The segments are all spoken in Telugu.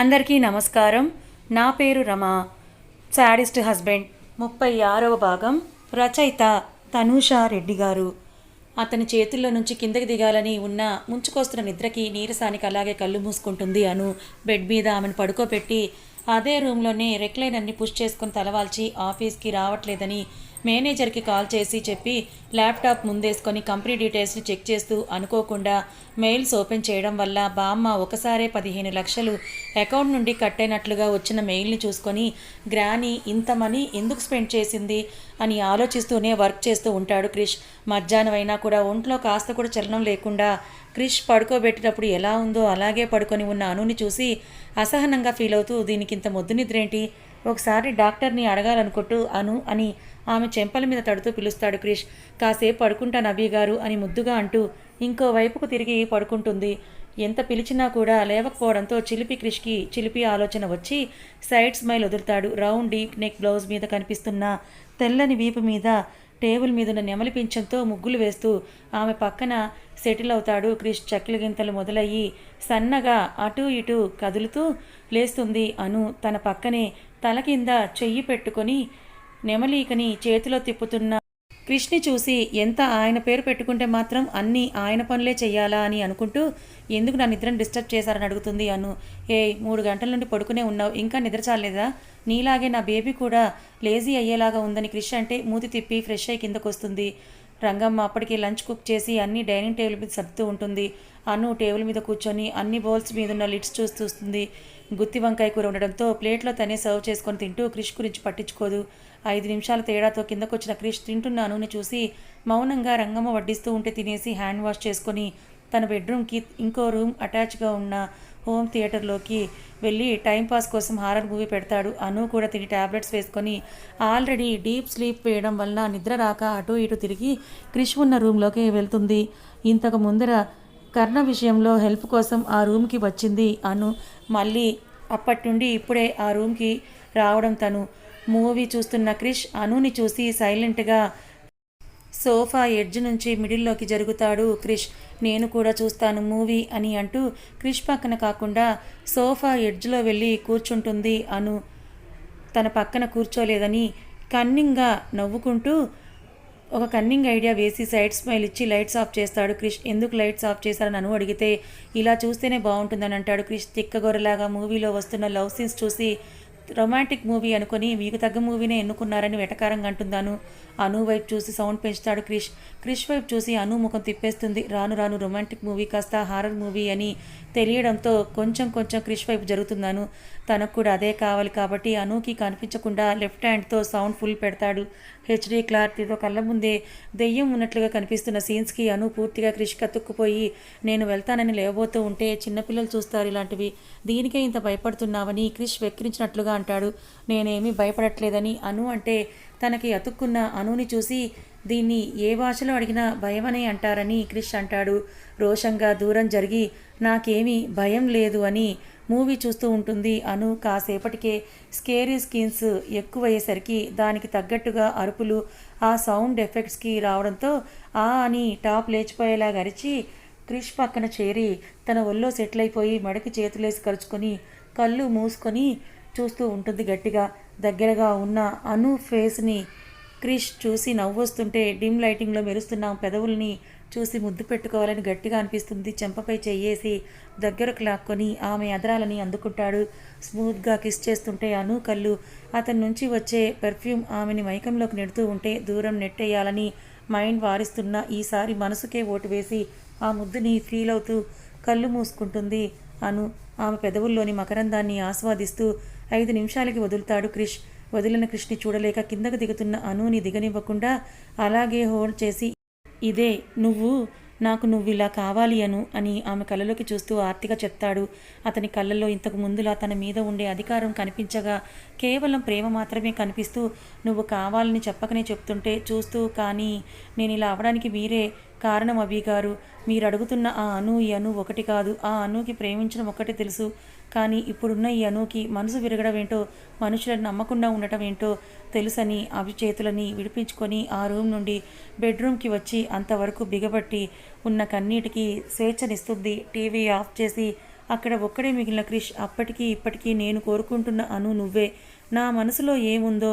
అందరికీ నమస్కారం. నా పేరు రమ. Sadist husband. ముప్పై ఆరవ భాగం. రచయిత తనూషా రెడ్డి గారు. అతని చేతుల్లో నుంచి కిందకి దిగాలని ఉన్న ముంచుకొస్తున్న నిద్రకి నీరసానికి అలాగే కళ్ళు మూసుకుంటుంది అను. బెడ్ మీద ఆమెను పడుకోబెట్టి అదే రూమ్లోనే రెక్లైనర్ని పుష్ చేసుకుని తలవాల్చి ఆఫీస్కి రావట్లేదని మేనేజర్కి కాల్ చేసి చెప్పి ల్యాప్టాప్ ముందేసుకొని కంపెనీ డీటెయిల్స్ని చెక్ చేస్తూ అనుకోకుండా మెయిల్స్ ఓపెన్ చేయడం వల్ల బామ్మ ఒకసారే పదిహేను లక్షలు అకౌంట్ నుండి కట్టైనట్లుగా వచ్చిన మెయిల్ని చూసుకొని గ్రాని ఇంత మనీ ఎందుకు స్పెండ్ చేసింది? అని ఆలోచిస్తూనే వర్క్ చేస్తూ ఉంటాడు క్రిష్. మధ్యాహ్నం అయినా కూడా ఒంట్లో కాస్త కూడా చలనం లేకుండా క్రిష్ పడుకోబెట్టినప్పుడు ఎలా ఉందో అలాగే పడుకొని ఉన్న అనుని చూసి అసహనంగా ఫీల్ అవుతూ దీనికి ఇంత మొద్దు నిద్రేంటి? ఒకసారి డాక్టర్ని అడగాలనుకుంటూ అను అని ఆమె చెంపల మీద తడుతూ పిలుస్తాడు క్రిష్. కాసేపు పడుకుంటా నవ్య గారు అని ముద్దుగా అంటూ ఇంకో వైపుకు తిరిగి పడుకుంటుంది. ఎంత పిలిచినా కూడా లేవకపోవడంతో చిలిపి క్రిష్కి చిలిపి ఆలోచన వచ్చి సైడ్ స్మైల్ వదులుతాడు. రౌండ్ డీప్ నెక్ బ్లౌజ్ మీద కనిపిస్తున్న తెల్లని వీపు మీద టేబుల్ మీదున్న నెమలి పింఛంతో ముగ్గులు వేస్తూ ఆమె పక్కన సెటిల్ అవుతాడు క్రిష్. చక్కెల గింతలు మొదలయ్యి సన్నగా అటూ ఇటూ కదులుతూ లేస్తుంది. అను తన పక్కనే తల కింద చెయ్యి పెట్టుకొని నెమలీకని చేతిలో తిప్పుతున్న క్రిష్ని చూసి ఎంత ఆయన పేరు పెట్టుకుంటే మాత్రం అన్నీ ఆయన పనులే చెయ్యాలా అని అనుకుంటూ ఎందుకు నా నిద్రను డిస్టర్బ్ చేశారని అడుగుతుంది అను. ఏ మూడు గంటల నుండి పడుకునే ఉన్నావు ఇంకా నిద్ర చాలేదా నీలాగే నా బేబీ కూడా లేజీ అయ్యేలాగా ఉందని క్రిష్ అంటే మూతి తిప్పి ఫ్రెష్ అయ్యి కిందకు వస్తుంది రంగమ్మ అప్పటికి లంచ్ కుక్ చేసి అన్ని డైనింగ్ టేబుల్ మీద సర్దుతూ ఉంటుంది. అను టేబుల్ మీద కూర్చొని అన్ని బౌల్స్ మీద ఉన్న లిడ్స్ చూస్తూస్తుంది గుత్తి వంకాయ కూర ఉండడంతో ప్లేట్లో తనే సర్వ్ చేసుకొని తింటూ క్రిష్ గురించి పట్టించుకోదు. ఐదు నిమిషాల తేడాతో కిందకొచ్చిన క్రిష్ తింటున్నాను. చూసి మౌనంగా రంగమ్మ వడ్డిస్తూ ఉంటే తినేసి హ్యాండ్ వాష్ చేసుకొని తన బెడ్రూమ్కి ఇంకో రూమ్ అటాచ్గా ఉన్న హోమ్ థియేటర్లోకి వెళ్ళి టైంపాస్ కోసం హారర్ మూవీ పెడతాడు. అను కూడా తిని ట్యాబ్లెట్స్ వేసుకొని ఆల్రెడీ డీప్ స్లీప్ వేయడం వల్ల నిద్ర రాక అటు ఇటు తిరిగి క్రిష్ ఉన్న రూమ్లోకి వెళ్తుంది. ఇంతకు ముందర కర్ణ విషయంలో హెల్ప్ కోసం ఆ రూమ్కి వచ్చింది అను. మళ్ళీ అప్పటి నుండి ఇప్పుడే ఆ రూమ్కి రావడం తను. మూవీ చూస్తున్న క్రిష్ అనుని చూసి సైలెంట్గా సోఫా ఎడ్జ్ నుంచి మిడిల్లోకి జరుగుతాడు క్రిష్. నేను కూడా చూస్తాను మూవీ అని అంటూ క్రిష్ పక్కన కాకుండా సోఫా ఎడ్జ్లో వెళ్ళి కూర్చుంటుంది అను. తన పక్కన కూర్చోలేదని కన్నింగ్గా నవ్వుకుంటూ ఒక కన్నింగ్ ఐడియా వేసి సైడ్ స్మైల్ ఇచ్చి లైట్స్ ఆఫ్ చేస్తాడు క్రిష్. ఎందుకు లైట్స్ ఆఫ్ చేశారని అను అడిగితే ఇలా చూస్తేనే బాగుంటుందని అంటాడు క్రిష్. తిక్కగొరలాగా మూవీలో వస్తున్న లవ్ సీన్స్ చూసి రొమాంటిక్ మూవీ అనుకుని మీకు తగ్గ మూవీనే ఎన్నుకున్నారని వెటకారంగా అంటున్నాను అను వైపు చూసి సౌండ్ పెంచుతాడు క్రిష్. క్రిష్ వైపు చూసి అను ముఖం తిప్పేస్తుంది. రాను రాను రొమాంటిక్ మూవీ కాస్త హారర్ మూవీ అని తెలియడంతో కొంచెం కొంచెం క్రిష్ వైపు జరుగుతున్నాను. తనకు కూడా అదే కావాలి కాబట్టి అనుకి కనిపించకుండా లెఫ్ట్ హ్యాండ్తో సౌండ్ ఫుల్ పెడతాడు. హెచ్డీ క్లారిటీతో కళ్ళ ముందే దెయ్యం ఉన్నట్లుగా కనిపిస్తున్న సీన్స్కి అను పూర్తిగా క్రిష్ కత్తుక్కుపోయి నేను వెళ్తానని లేవబోతూ ఉంటే చిన్నపిల్లలు చూస్తారు ఇలాంటివి. దీనికే ఇంత భయపడుతున్నావని క్రిష్ వెక్కిరించినట్లుగా అంటాడు. నేనేమీ భయపడట్లేదని అను అంటే తనకి అతుక్కున్న అనుని చూసి దీన్ని ఏ భాషలో అడిగినా భయమనే అంటారని క్రిష్ అంటాడు. రోషంగా దూరం జరిగి నాకేమీ భయం లేదు అని మూవీ చూస్తూ ఉంటుంది అను కాసేపటికే స్కేరీ స్కిన్స్ ఎక్కువయ్యేసరికి దానికి తగ్గట్టుగా అరుపులు ఆ సౌండ్ ఎఫెక్ట్స్కి రావడంతో ఆ అని టాప్ లేచిపోయేలా గరిచి క్రిష్ పక్కన చేరి తన ఒళ్ళో సెటిల్ అయిపోయి మడకి చేతులేసి కరుచుకొని కళ్ళు మూసుకొని చూస్తూ ఉంటుంది గట్టిగా. దగ్గరగా ఉన్న అను ఫేస్ని క్రిష్ చూసి నవ్వొస్తుంటే డిమ్ లైటింగ్లో మెరుస్తున్న పెదవుల్ని చూసి ముద్దు పెట్టుకోవాలని గట్టిగా అనిపిస్తుంది. చెంపపై చెయ్యేసి దగ్గరకు లాక్కొని ఆమె అదరాలని అందుకుంటాడు. స్మూత్గా కిస్ చేస్తుంటే అను కళ్ళు అతని నుంచి వచ్చే పెర్ఫ్యూమ్ ఆమెని మైకంలోకి నెడుతూ ఉంటే దూరం నెట్టేయాలని మైండ్ వారిస్తున్న ఈసారి మనసుకే ఓటు వేసి ఆ ముద్దుని ఫీల్ అవుతూ కళ్ళు మూసుకుంటుంది అను. ఆమె పెదవుల్లోని మకరందాన్ని ఆస్వాదిస్తూ ఐదు నిమిషాలకి వదులుతాడు క్రిష్. వదిలిన కృష్ణి చూడలేక కిందకు దిగుతున్న అనుని దిగనివ్వకుండా అలాగే హోల్డ్ చేసి ఇదే నువ్వు నాకు నువ్వు ఇలా కావాలి అను అని ఆమె కళ్ళలోకి చూస్తూ ఆర్తిగా చెప్తాడు. అతని కళ్ళల్లో ఇంతకు ముందులా తన మీద ఉండే అధికారం కనిపించగా కేవలం ప్రేమ మాత్రమే కనిపిస్తూ నువ్వు కావాలని చెప్పకనే చెప్తుంటే చూస్తూ కానీ నేను ఇలా అవడానికి మీరే కారణం అభి గారు. మీరు అడుగుతున్న ఆ అను ఈ అను ఒకటి కాదు. ఆ అనుకి ప్రేమించడం ఒకటి తెలుసు. కానీ ఇప్పుడున్న ఈ అనుకి మనసు విరగడం ఏంటో మనుషులను నమ్మకుండా ఉండటం ఏంటో తెలుసని అవి చేతులని విడిపించుకొని ఆ రూమ్ నుండి బెడ్రూమ్కి వచ్చి అంతవరకు బిగబట్టి ఉన్న కన్నీటికి స్వేచ్ఛనిస్తుంది. టీవీ ఆఫ్ చేసి అక్కడ ఒక్కడే మిగిలిన క్రిష్ అప్పటికీ ఇప్పటికీ నేను కోరుకుంటున్న అను నువ్వే. నా మనసులో ఏముందో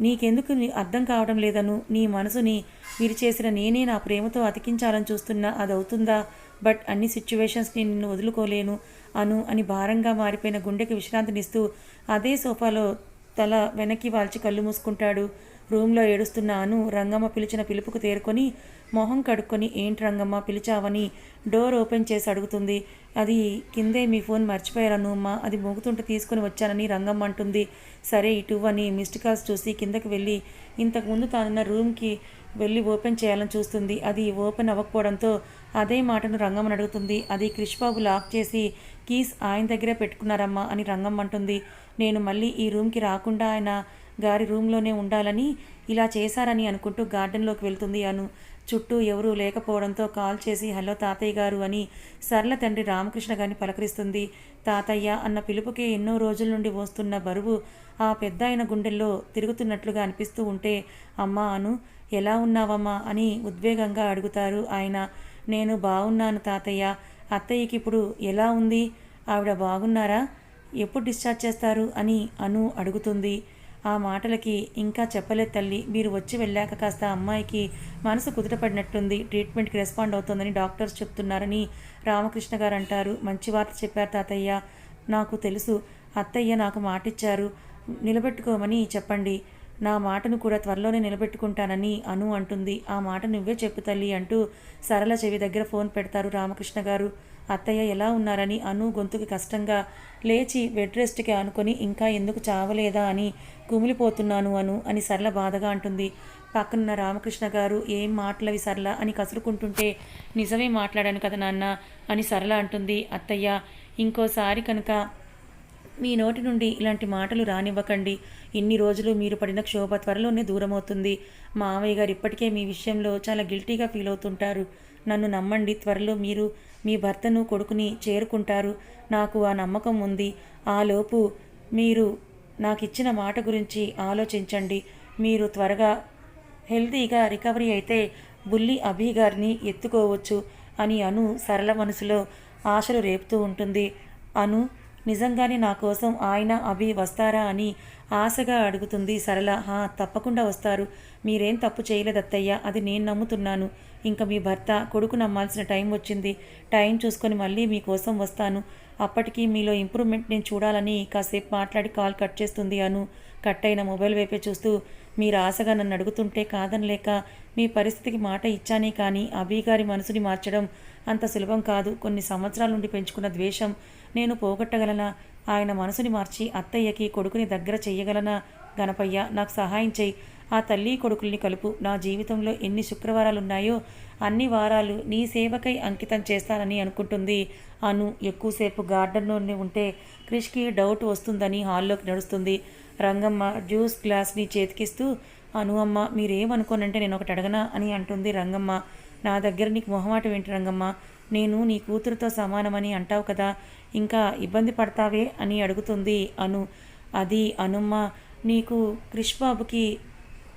నీకెందుకు అర్థం కావడం లేదను? నీ మనసుని విరిచేసిన నేనే నా ప్రేమతో అతికించాలని చూస్తున్నా అది అవుతుందా బట్ అన్ని సిచ్యువేషన్స్ని నిన్ను వదులుకోలేను. అను అని భారంగా మారిపోయిన గుండెకి విశ్రాంతినిస్తూ అదే సోఫాలో తల వెనక్కి వాల్చి కళ్ళు మూసుకుంటాడు. రూమ్లో ఏడుస్తున్న అను రంగమ్మ పిలిచిన పిలుపుకు తేరుకొని మొహం కడుక్కొని ఏంటి రంగమ్మ పిలిచావని డోర్ ఓపెన్ చేసి అడుగుతుంది. అది కిందే మీ ఫోన్ మర్చిపోయారను అమ్మ అది మోగుతుంటే తీసుకొని వచ్చానని రంగమ్మ అంటుంది. సరే ఇటు అని మిస్డ్ కాల్స్ చూసి కిందకి వెళ్ళి ఇంతకుముందు తానున్న రూమ్కి వెళ్ళి ఓపెన్ చేయాలని చూస్తుంది. అది ఓపెన్ అవ్వకపోవడంతో అదే మాటను రంగమ్మని అడుగుతుంది. అది క్రిష్ బాబు లాక్ చేసి కీస్ ఆయన దగ్గరే పెట్టుకున్నారమ్మా అని రంగం అంటుంది. నేను మళ్ళీ ఈ రూమ్కి రాకుండా ఆయన గారి రూమ్లోనే ఉండాలని ఇలా చేశారని అనుకుంటూ గార్డెన్లోకి వెళ్తుంది అను. చుట్టూ ఎవరూ లేకపోవడంతో కాల్ చేసి హలో తాతయ్య గారు అని సరళ తండ్రి రామకృష్ణ గారిని పలకరిస్తుంది. తాతయ్య అన్న పిలుపుకే ఎన్నో రోజుల నుండి వస్తున్న బరువు ఆ పెద్ద ఆయన గుండెల్లో తిరుగుతున్నట్లుగా అనిపిస్తూ ఉంటే అమ్మా అను ఎలా ఉన్నావమ్మా అని ఉద్వేగంగా అడుగుతారు ఆయన. నేను బాగున్నాను తాతయ్య. అత్తయ్యకి ఇప్పుడు ఎలా ఉంది? ఆవిడ బాగున్నారా? ఎప్పుడు డిశ్చార్జ్ చేస్తారు? అని అను అడుగుతుంది. ఆ మాటలకి ఇంకా చెప్పలేదు తల్లి. మీరు వచ్చి వెళ్ళాక కాస్త అమ్మాయికి మనసు కుదుటపడినట్టుంది. ట్రీట్మెంట్కి రెస్పాండ్ అవుతుందని డాక్టర్స్ చెప్తున్నారని రామకృష్ణ గారు అంటారు. మంచి వార్త చెప్పారు తాతయ్య. నాకు తెలుసు. అత్తయ్య నాకు మాటిచ్చారు. నిలబెట్టుకోమని చెప్పండి. నా మాటను కూడా త్వరలోనే నిలబెట్టుకుంటానని అను అంటుంది. ఆ మాట నువ్వే చెప్పు తల్లి అంటూ సరళ చెవి దగ్గర ఫోన్ పెడతారు రామకృష్ణ గారు. అత్తయ్య ఎలా ఉన్నారని అను గొంతుకి కష్టంగా లేచి బెడ్ రెస్ట్కి అనుకొని ఇంకా ఎందుకు చావలేదా అని కుమిలిపోతున్నాను అను అని సరళ బాధగా అంటుంది. పక్కనున్న రామకృష్ణ గారు ఏం మాటలవి సరళ అని కసురుకుంటుంటే నిజమే మాట్లాడాను కదా నాన్న అని సరళ అంటుంది. అత్తయ్య ఇంకోసారి కనుక మీ నోటి నుండి ఇలాంటి మాటలు రానివ్వకండి. ఇన్ని రోజులు మీరు పడిన క్షోభ త్వరలోనే దూరమవుతుంది. మావయ్య గారు ఇప్పటికే మీ విషయంలో చాలా గిల్టీగా ఫీల్ అవుతుంటారు. నన్ను నమ్మండి త్వరలో మీరు మీ భర్తను కొడుకుని చేరుకుంటారు. నాకు ఆ నమ్మకం ఉంది. ఆలోపు మీరు నాకు ఇచ్చిన మాట గురించి ఆలోచించండి. మీరు త్వరగా హెల్తీగా రికవరీ అయితే బుల్లి అభి గారిని ఎత్తుకోవచ్చు అని అను సరళ మనసులో ఆశలు రేపుతూ ఉంటుంది. అను నిజంగానే నా కోసం ఆయన అభి వస్తారా అని ఆశగా అడుగుతుంది సరళ. హా తప్పకుండా వస్తారు. మీరేం తప్పు చేయలేదత్తయ్య అది నేను నమ్ముతున్నాను. ఇంకా మీ భర్త కొడుకు నమ్మాల్సిన టైం వచ్చింది. టైం చూసుకొని మళ్ళీ మీకోసం వస్తాను. అప్పటికి మీలో ఇంప్రూవ్మెంట్ నేను చూడాలని కాసేపు మాట్లాడి కాల్ కట్ చేస్తుంది అను. కట్ అయిన మొబైల్ వైపే చూస్తూ మీరు ఆశగా నన్ను అడుగుతుంటే కాదనలేక మీ పరిస్థితికి మాట ఇచ్చానే కానీ అభి గారి మనసుని మార్చడం అంత సులభం కాదు. కొన్ని సంవత్సరాల నుండి పెంచుకున్న ద్వేషం నేను పోగొట్టగలనా? ఆయన మనసుని మార్చి అత్తయ్యకి కొడుకుని దగ్గర చెయ్యగలనా? గణపయ్య నాకు సహాయం చేయి ఆ తల్లి కొడుకుల్ని కలుపు. నా జీవితంలో ఎన్ని శుక్రవారాలు ఉన్నాయో అన్ని వారాలు నీ సేవకై అంకితం చేస్తానని అనుకుంటుంది. అను ఎక్కువసేపు గార్డెన్లోనే ఉంటే క్రిష్కి డౌట్ వస్తుందని హాల్లోకి నడుస్తుంది. రంగమ్మ జ్యూస్ గ్లాస్ని చేతికిస్తూ అను అమ్మ మీరేమనుకోనంటే నేను ఒకటి అడగనా అని అంటుంది రంగమ్మ. నా దగ్గర నీకు మొహమాటం ఏంటి రంగమ్మ? నేను నీ కూతురుతో సమానమని అంటావు కదా ఇంకా ఇబ్బంది పడతావే అని అడుగుతుంది అను. అది అనుమ్మ నీకు క్రిష్ బాబుకి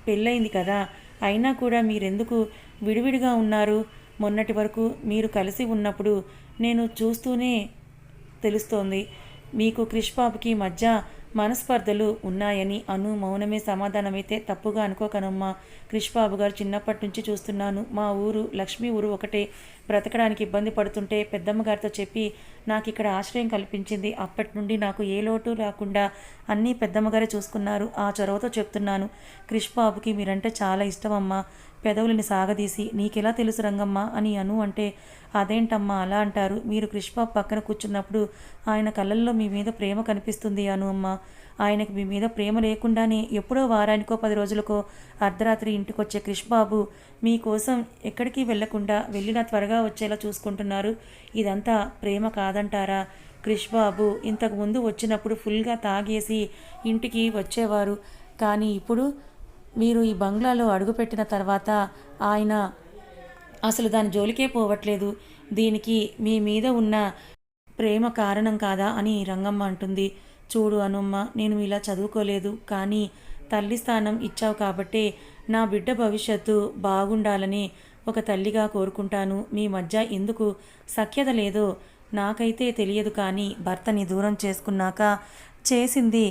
పెళ్ళయింది కదా. అయినా కూడా మీరెందుకు విడివిడిగా ఉన్నారు? మొన్నటి వరకు మీరు కలిసి ఉన్నప్పుడు నేను చూస్తూనే తెలుస్తోంది. మీకు క్రిష్ బాబుకి మధ్య మనస్పర్ధలు ఉన్నాయని అను మౌనమే సమాధానమైతే తప్పుగా అనుకోకనమ్మా. క్రిష్ బాబు గారు చిన్నప్పటి నుంచి చూస్తున్నాను. మా ఊరు లక్ష్మీ ఊరు ఒకటే. బ్రతకడానికి ఇబ్బంది పడుతుంటే పెద్దమ్మ గారితో చెప్పి నాకు ఇక్కడ ఆశ్రయం కల్పించింది. అప్పటి నుండి నాకు ఏ లోటు రాకుండా అన్నీ పెద్దమ్మగారే చూసుకున్నారు. ఆ చొరవతో చెప్తున్నాను. క్రిష్ బాబుకి మీరంటే చాలా ఇష్టమమ్మా. పెదవులని సాగదీసి నీకెలా తెలుసు రంగమ్మ? అని అను అంటే అదేంటమ్మా అలా అంటారు. మీరు కృష్ణబాబు పక్కన కూర్చున్నప్పుడు ఆయన కళ్ళల్లో మీ మీద ప్రేమ కనిపిస్తుంది అను అమ్మ. ఆయనకు మీ మీద ప్రేమ లేకుండానే ఎప్పుడో వారానికో పది రోజులకో అర్ధరాత్రి ఇంటికొచ్చే కృష్ణబాబు మీకోసం ఎక్కడికి వెళ్ళకుండా వెళ్ళినా త్వరగా వచ్చేలా చూసుకుంటున్నారు. ఇదంతా ప్రేమ కాదంటారా? కృష్ణబాబు ఇంతకుముందు ఇంతకు ముందు వచ్చినప్పుడు ఫుల్గా తాగేసి ఇంటికి వచ్చేవారు. కానీ ఇప్పుడు మీరు ఈ బంగ్లాలో అడుగుపెట్టిన తర్వాత ఆయన అసలు దాని జోలికే పోవట్లేదు. దీనికి మీ మీద ఉన్న ప్రేమ కారణం కాదా అని రంగమ్మ అంటుంది. చూడు అనుమ్మ నేను ఇలా చదువుకోలేదు కానీ తల్లి స్థానం ఇచ్చావు కాబట్టే నా బిడ్డ భవిష్యత్తు బాగుండాలని ఒక తల్లిగా కోరుకుంటాను. మీ మధ్య ఎందుకు సఖ్యత లేదో నాకైతే తెలియదు కానీ భర్తని దూరం చేసుకున్నాక చేసింది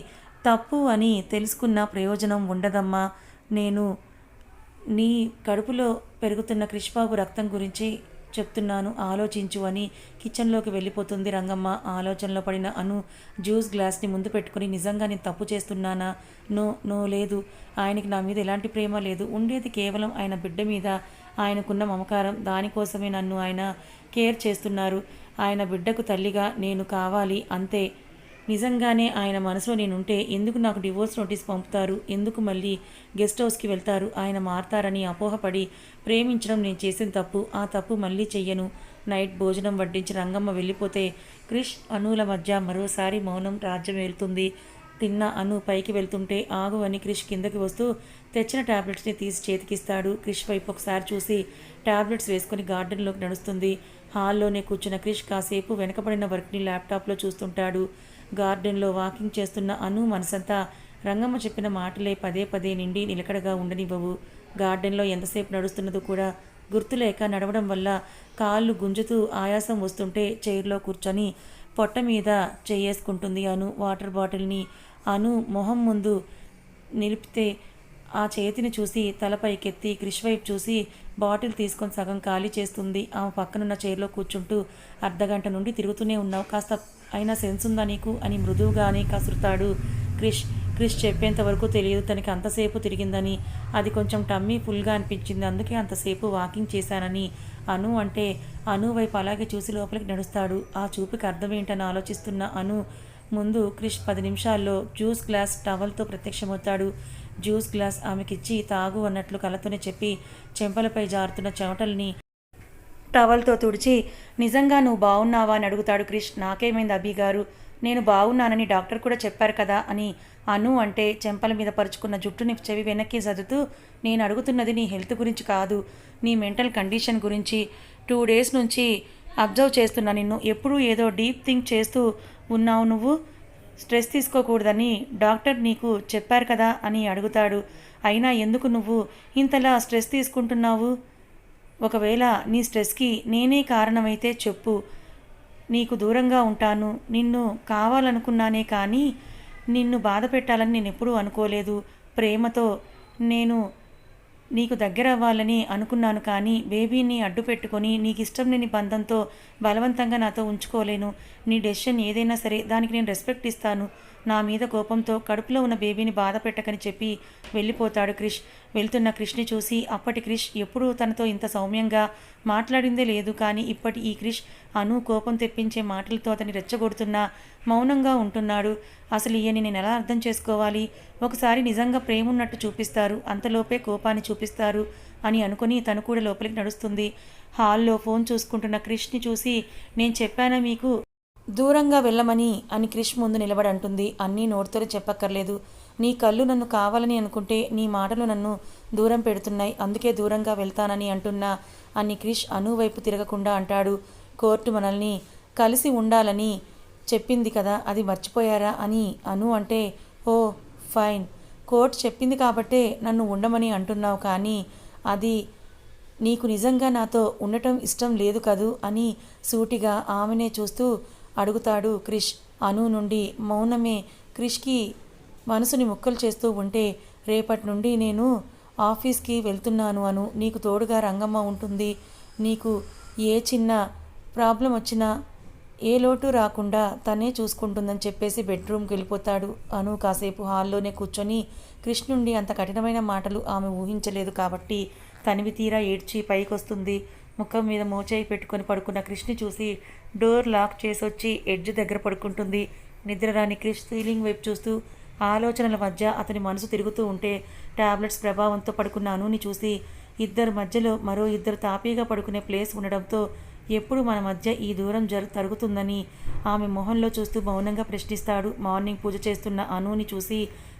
తప్పు అని తెలుసుకున్న ప్రయోజనం ఉండదమ్మా. నేను నీ కడుపులో పెరుగుతున్న కృష్బాబు రక్తం గురించి చెప్తున్నాను ఆలోచించు అని కిచెన్లోకి వెళ్ళిపోతుంది రంగమ్మ. ఆలోచనలో పడిన అను జ్యూస్ గ్లాస్ని ముందు పెట్టుకుని నిజంగా నేను తప్పు చేస్తున్నానా? నో నో లేదు. ఆయనకి నా మీద ఎలాంటి ప్రేమ లేదు. ఉండేది కేవలం ఆయన బిడ్డ మీద ఆయనకున్న మమకారం. దానికోసమే నన్ను ఆయన కేర్ చేస్తున్నారు. ఆయన బిడ్డకు తల్లిగా నేను కావాలి అంతే. నిజంగానే ఆయన మనసులో నేనుంటే ఎందుకు నాకు డివోర్స్ నోటీస్ పంపుతారు? ఎందుకు మళ్ళీ గెస్ట్ హౌస్కి వెళ్తారు? ఆయన మారతారని అపోహపడి ప్రేమించడం నేను చేసిన తప్పు. ఆ తప్పు మళ్ళీ చెయ్యను. నైట్ భోజనం వడ్డించి రంగమ్మ వెళ్ళిపోతే క్రిష్ అనుల మధ్య మరోసారి మౌనం రాజ్యం వెళ్తుంది తిన్న అను పైకి వెళ్తుంటే ఆగు అని క్రిష్ కిందకి వస్తూ తెచ్చిన ట్యాబ్లెట్స్ని తీసి చేతికిస్తాడు. క్రిష్ వైపు ఒకసారి చూసి ట్యాబ్లెట్స్ వేసుకుని గార్డెన్లోకి నడుస్తుంది. హాల్లోనే కూర్చున్న క్రిష్ కాసేపు వెనకబడిన వర్క్ని ల్యాప్టాప్లో చూస్తుంటాడు. గార్డెన్లో వాకింగ్ చేస్తున్న అను మనసంతా రంగమ్మ చెప్పిన మాటలే పదే పదే నిండి నిలకడగా ఉండనివ్వవు. గార్డెన్లో ఎంతసేపు నడుస్తున్నదో కూడా గుర్తులేక నడవడం వల్ల కాళ్ళు గుంజుతూ ఆయాసం వస్తుంటే చైర్లో కూర్చొని పొట్ట మీద చేసుకుంటుంది అను వాటర్ బాటిల్ని. అను మొహం ముందు నిలిపితే ఆ చేతిని చూసి తలపైకెత్తి క్రిష్ వైపు చూసి బాటిల్ తీసుకొని సగం ఖాళీ చేస్తుంది. ఆమె పక్కనున్న చైర్లో కూర్చుంటూ అర్ధగంట నుండి తిరుగుతూనే ఉన్నావు. కాస్త అయినా సెన్స్ ఉందా నీకు? అని మృదువుగానే కసురుతాడు క్రిష్. క్రిష్ చెప్పేంత వరకు తెలియదు తనకి అంతసేపు తిరిగిందని. అది కొంచెం టమ్మీ ఫుల్గా అనిపించింది అందుకే అంతసేపు వాకింగ్ చేశానని. అను అంటే అను వైపు అలాగే చూసి లోపలికి నడుస్తాడు. ఆ చూపుకి అర్థం ఏంటని ఆలోచిస్తున్న అను. ముందు క్రిష్ పది నిమిషాల్లో జ్యూస్ గ్లాస్ టవల్తో ప్రత్యక్షమవుతాడు. జ్యూస్ గ్లాస్ ఆమెకిచ్చి తాగు అన్నట్లు కలతోనే చెప్పి చెంపలపై జారుతున్న చెమటల్ని టవల్తో తుడిచి నిజంగా నువ్వు బాగున్నావా అని అడుగుతాడు క్రిష్. నాకేమైంది అభి గారు? నేను బాగున్నానని డాక్టర్ కూడా చెప్పారు కదా అని అను అంటే చెంపల మీద పరుచుకున్న జుట్టుని చెవి వెనక్కి చదువుతూ నేను అడుగుతున్నది నీ హెల్త్ గురించి కాదు. నీ మెంటల్ కండిషన్ గురించి. టూ డేస్ నుంచి అబ్జర్వ్ చేస్తున్నా నిన్ను. ఎప్పుడూ ఏదో డీప్ థింక్ చేస్తూ ఉన్నావు నువ్వు. స్ట్రెస్ తీసుకోకూడదని డాక్టర్ నీకు చెప్పారు కదా అని అడుగుతాడు. అయినా ఎందుకు నువ్వు ఇంతలా స్ట్రెస్ తీసుకుంటున్నావు? ఒకవేళ నీ స్ట్రెస్కి నేనే కారణమైతే చెప్పు. నీకు దూరంగా ఉంటాను. నిన్ను కావాలనుకున్నానే కానీ నిన్ను బాధ పెట్టాలని నేను ఎప్పుడూ అనుకోలేదు. ప్రేమతో నేను నీకు దగ్గర అవ్వాలని అనుకున్నాను కానీ బేబీని అడ్డు పెట్టుకొని నీకు ఇష్టం లేని బంధంతో బలవంతంగా నాతో ఉంచుకోలేను. నీ డెసిషన్ ఏదైనా సరే దానికి నేను రెస్పెక్ట్ ఇస్తాను. నా మీద కోపంతో కడుపులో ఉన్న బేబీని బాధ పెట్టకని చెప్పి వెళ్ళిపోతాడు క్రిష్. వెళ్తున్న క్రిష్ని చూసి అప్పటి క్రిష్ ఎప్పుడూ తనతో ఇంత సౌమ్యంగా మాట్లాడిందే లేదు. కానీ ఇప్పటి ఈ క్రిష్ అను కోపం తెప్పించే మాటలతో అతని రెచ్చగొడుతున్నా మౌనంగా ఉంటున్నాడు. అసలు ఈయన్ని నేను ఎలా అర్థం చేసుకోవాలి? ఒకసారి నిజంగా ప్రేమున్నట్టు చూపిస్తారు. అంతలోపే కోపాన్ని చూపిస్తారు అని అనుకుని తను కూడా లోపలికి నడుస్తుంది. హాల్లో ఫోన్ చూసుకుంటున్న క్రిష్ని చూసి నేను చెప్పానా మీకు? దూరంగా వెళ్ళమని అని క్రిష్ ముందు నిలబడి అంటుంది అన్నీ నోటితోనే చెప్పక్కర్లేదు. నీ కళ్ళు నన్ను కావాలని అనుకుంటే నీ మాటలు నన్ను దూరం పెడుతున్నాయి. అందుకే దూరంగా వెళ్తానని అంటున్నా అని క్రిష్ అను వైపు తిరగకుండా అంటాడు. కోర్టు మనల్ని కలిసి ఉండాలని చెప్పింది కదా అది మర్చిపోయారా అని అను అంటే ఓ ఫైన్. కోర్టు చెప్పింది కాబట్టే నన్ను ఉండమని అంటున్నావు కానీ అది నీకు నిజంగా నాతో ఉండటం ఇష్టం లేదు కదూ అని సూటిగా ఆమెనే చూస్తూ అడుగుతాడు క్రిష్. అను నుండి మౌనమే క్రిష్కి మనసుని ముక్కలు చేస్తూ ఉంటే రేపటి నుండి నేను ఆఫీస్కి వెళ్తున్నాను అను. నీకు తోడుగా రంగమ్మ ఉంటుంది. నీకు ఏ చిన్న ప్రాబ్లం వచ్చినా ఏ లోటు రాకుండా తనే చూసుకుంటుందని చెప్పేసి బెడ్రూమ్కి వెళ్ళిపోతాడు అను. కాసేపు హాల్లోనే కూర్చొని కృష్ణుండి అంత కఠినమైన మాటలు ఆమె ఊహించలేదు కాబట్టి తనివి తీరా ఏడ్చి పైకొస్తుంది. ముఖం మీద మోచేయి పెట్టుకొని పడుకున్న కృష్ణి చూసి డోర్ లాక్ చేసొచ్చి ఎడ్జ్ దగ్గర పడుకుంటుంది. నిద్రరాని క్రిష్ సీలింగ్ వైపు చూస్తూ ఆలోచనల మధ్య అతని మనసు తిరుగుతూ ఉంటే టాబ్లెట్స్ ప్రభావంతో పడుకున్న అని చూసి ఇద్దరు మధ్యలో మరో ఇద్దరు తాపీగా పడుకునే ప్లేస్ ఉండడంతో ఎప్పుడు మన మధ్య ఈ దూరం జరు తరుగుతుందని ఆమె మొహంలో చూస్తూ మౌనంగా ప్రశ్నిస్తాడు. మార్నింగ్ పూజ చేస్తున్న అనుని చూసి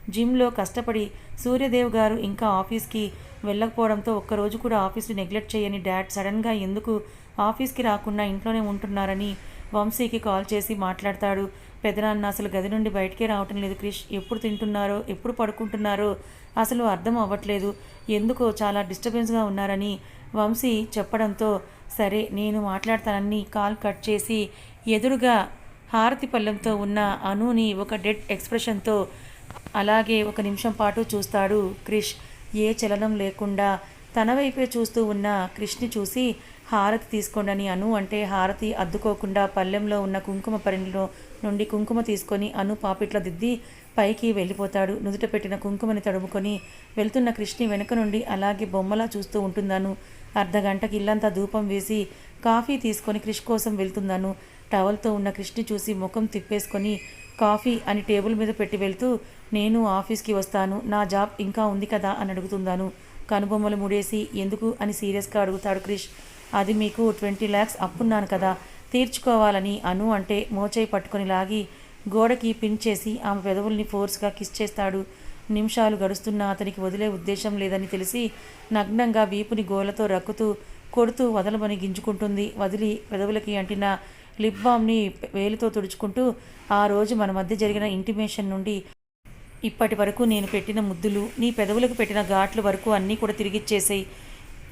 జిమ్లో కష్టపడి సూర్యదేవ్ గారు ఇంకా ఆఫీస్కి వెళ్ళకపోవడంతో ఒక్కరోజు కూడా ఆఫీస్ని నెగ్లెక్ట్ చేయని డాడ్ సడన్గా ఎందుకు ఆఫీస్కి రాకుండా ఇంట్లోనే ఉంటున్నారని వంశీకి కాల్ చేసి మాట్లాడతాడు. పెదనాన్న అసలు గది నుండి బయటికే రావటం లేదు క్రిష్. ఎప్పుడు తింటున్నారో ఎప్పుడు పడుకుంటున్నారో అసలు అర్థం అవ్వట్లేదు. ఎందుకో చాలా డిస్టర్బెన్స్గా ఉన్నారని వంశీ చెప్పడంతో సరే నేను మాట్లాడతానని కాల్ కట్ చేసి ఎదురుగా హారతి పళ్ళెంతో ఉన్న అనుని ఒక డెడ్ ఎక్స్ప్రెషన్తో అలాగే ఒక నిమిషం పాటు చూస్తాడు క్రిష్. ఏ చలనం లేకుండా తన వైపే చూస్తూ ఉన్న క్రిష్ని చూసి హారతి తీసుకోండి అను అంటే హారతి అద్దుకోకుండా పల్లెంలో ఉన్న కుంకుమ పరిణిలో నుండి కుంకుమ తీసుకొని అను పాపిట్లో దిద్ది పైకి వెళ్ళిపోతాడు. నుదుట పెట్టిన కుంకుమని తడుముకొని వెళ్తున్న కృష్ణి వెనుక నుండి అలాగే బొమ్మలా చూస్తూ ఉంటుందాను. అర్ధగంటకి ఇల్లంతా ధూపం వేసి కాఫీ తీసుకొని క్రిష్ కోసం వెళ్తున్నాను టవల్తో ఉన్న కృష్ణి చూసి ముఖం తిప్పేసుకొని కాఫీ అని టేబుల్ మీద పెట్టి వెళ్తూ నేను ఆఫీస్కి వస్తాను. నా జాబ్ ఇంకా ఉంది కదా అని అడుగుతున్నాను కనుబొమ్మలు ముడేసి ఎందుకు అని సీరియస్గా అడుగుతాడు క్రిష్. అది మీకు ట్వంటీ ల్యాక్స్ అప్పున్నాను కదా తీర్చుకోవాలని అను అంటే మోచేయి పట్టుకొని లాగి గోడకి పిన్ చేసి ఆమె పెదవుల్ని ఫోర్స్గా కిస్ చేస్తాడు. నిమిషాలు గడుస్తున్నా అతనికి వదిలే ఉద్దేశం లేదని తెలిసి నగ్నంగా వీపుని గోలతో రక్కుతూ కొడుతూ వదలమని గింజుకుంటుంది. వదిలి పెదవులకి అంటిన లిప్ బామ్ని వేలుతో తుడుచుకుంటూ ఆ రోజు మన మధ్య జరిగిన ఇంటిమేషన్ నుండి ఇప్పటి వరకు నేను పెట్టిన ముద్దులు నీ పెదవులకు పెట్టిన ఘాట్లు వరకు అన్నీ కూడా తిరిగిచ్చేసేయి.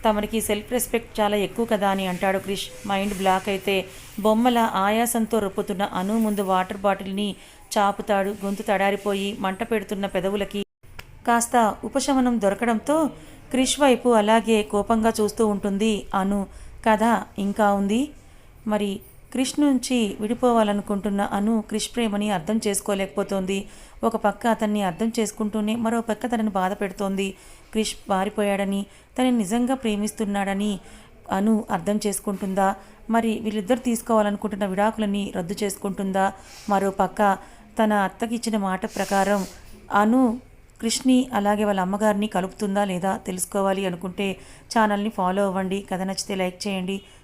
తమరికి సెల్ఫ్ రెస్పెక్ట్ చాలా ఎక్కువ కదా అని అంటాడు క్రిష్. మైండ్ బ్లాక్ అయితే బొమ్మల ఆయాసంతో రొప్పుతున్న అను ముందు వాటర్ బాటిల్ని చాపుతాడు. గొంతు తడారిపోయి మంట పెడుతున్న పెదవులకి కాస్త ఉపశమనం దొరకడంతో క్రిష్ వైపు అలాగే కోపంగా చూస్తూ ఉంటుంది అను. కథ ఇంకా ఉంది? మరి క్రిష్ నుంచి విడిపోవాలనుకుంటున్న అను క్రిష్ ప్రేమని అర్థం చేసుకోలేకపోతోంది. ఒక పక్క అతన్ని అర్థం చేసుకుంటూనే మరో పక్క తనని బాధ పెడుతోంది. క్రిష్ పారిపోయాడని తనని నిజంగా ప్రేమిస్తున్నాడని అను అర్థం చేసుకుంటుందా? మరి వీళ్ళిద్దరు తీసుకోవాలనుకుంటున్న విడాకులని రద్దు చేసుకుంటుందా? మరో పక్క తన అత్తకిచ్చిన మాట ప్రకారం అను కృష్ణి అలాగే వాళ్ళ అమ్మగారిని కలుపుతుందా లేదా తెలుసుకోవాలి అనుకుంటే ఛానల్ని ఫాలో అవ్వండి. కథ నచ్చితే లైక్ చేయండి.